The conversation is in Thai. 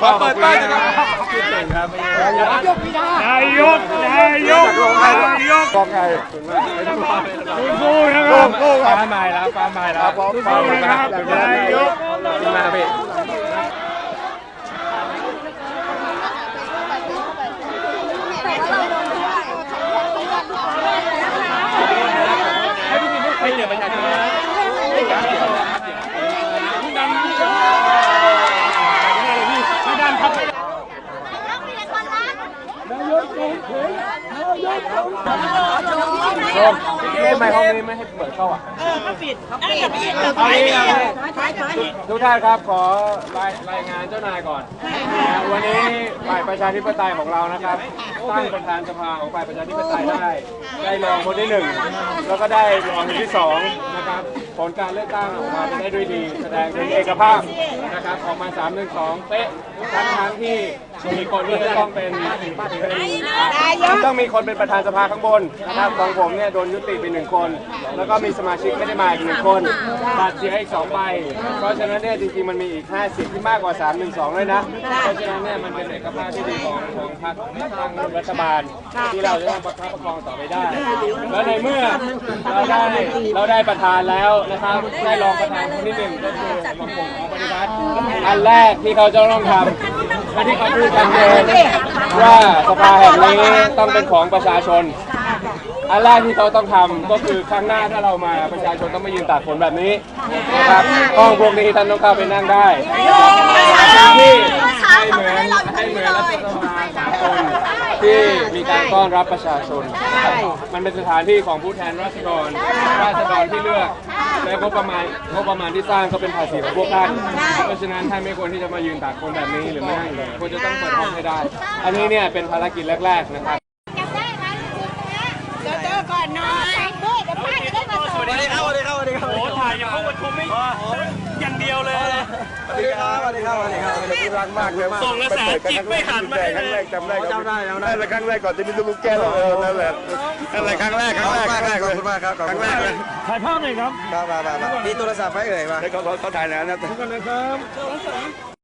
ขอเปิดป้ายนะครับคิดถึงครับนายกนายกนายกกองไงสู้ๆนะครับฟ้าใหม่แล้วฟ้าใหม่แล้วสู้ๆนะครับนายกมาพี่ให้เหลือประชาชน ทำไมห้องนี้ไม่ให้เปิดเข้าอะเออเขาปิดเขาปิดเอางี้เอางี้ทุกท่านครับขอรายรายงานเจ้านายก่อน วันนี้ฝ่ายประชาธิปไตยของเรานะครับตั้งประธานสภาของฝ่ายประชาธิปไตยได้ ได้รองคนที่หนึ่งแล้วก็ได้รองคนที่สองนะครับผลการเลือกตั้งออกมาเป็นได้ด้วยดี แสดงถึงเอกภาพนะครับออกมา3 1 2เป๊ะทั้งทั้งที่ มีคนที่จะต้องเป็นเป็นต้องมีคนเป็นประธานสภาข้างบนนะครับของผมเนี่ยโดนยุติไปหนึ่งคน แล้วก็มีสมาชิกไม่ได้มาอีกหนึ่งคนบัตรเสียอีกสองใบ เพราะฉะนั้นเนี่ยจริงๆมันมีอีก 50 ที่มากกว่า 3 1 2เลยนะ เพราะฉะนั้นเนี่ยมันเป็นเอกภาพที่ดีของของพรรคทางรัฐบาล ที่เราจะต้องประคับประคองต่อไปได้ แล้วในเมื่อเราได้เราได้ประธานแล้วนะครับได้รองประธานคนที่หนึ่งก็คือหม่อมผมของปฏิวัติอันแรกที่เขาจะต้องทำ และที่เขาพูดกันเองว่าสภาแห่งนี้ต้องเป็นของประชาชน อันแรกที่เขาต้องทำก็คือครั้งหน้าถ้าเรามาประชาชนต้องไม่ยืนตากฝนแบบนี้นะครับห้องพวกนี้ท่านต้องเข้าไปนั่งได้ที่ให้เหมือนให้เหมือนรัฐสภาสากล ที่มีการต้อนรับประชาชน มันเป็นสถานที่ของผู้แทนราษฎร ราษฎรที่เลือก และงบประมาณงบประมาณที่สร้างก็เป็นภาษีของพวกท่าน เพราะฉะนั้นท่านไม่ควรที่จะมายืนตากฝนแบบนี้หรือไม่นั่งเลยควรจะต้องเปิดห้องให้ได้ อันนี้เนี่ยเป็นภารกิจแรก ๆ นะครับเจอก่อนหน่อยด้วยเดี๋ยวป้าจะได้มาส่งโอ้ถ่ายอย่างเข้าประชุมไม่อย่างเดียวเลย สวัสดีครับสวัสดีครับสวัสดีครับรักมากเลยส่งกระแสจิตไม่หันมาให้ครั้งเลแรยกจำได้จำได้จำได้ครั้งแรกก่อนจะมีลูกแก้วเออนั่นแหละนั่นแหละครั้งแรกครั้งแรกครั้งแรกขอบคุณมากครับครั้งแรกเลยถ่ายภาพหน่อยครับมามามามีโทรศัพท์ไหมเอ่ยมาเขาเขาถ่ายแล้วนะกันนะครับ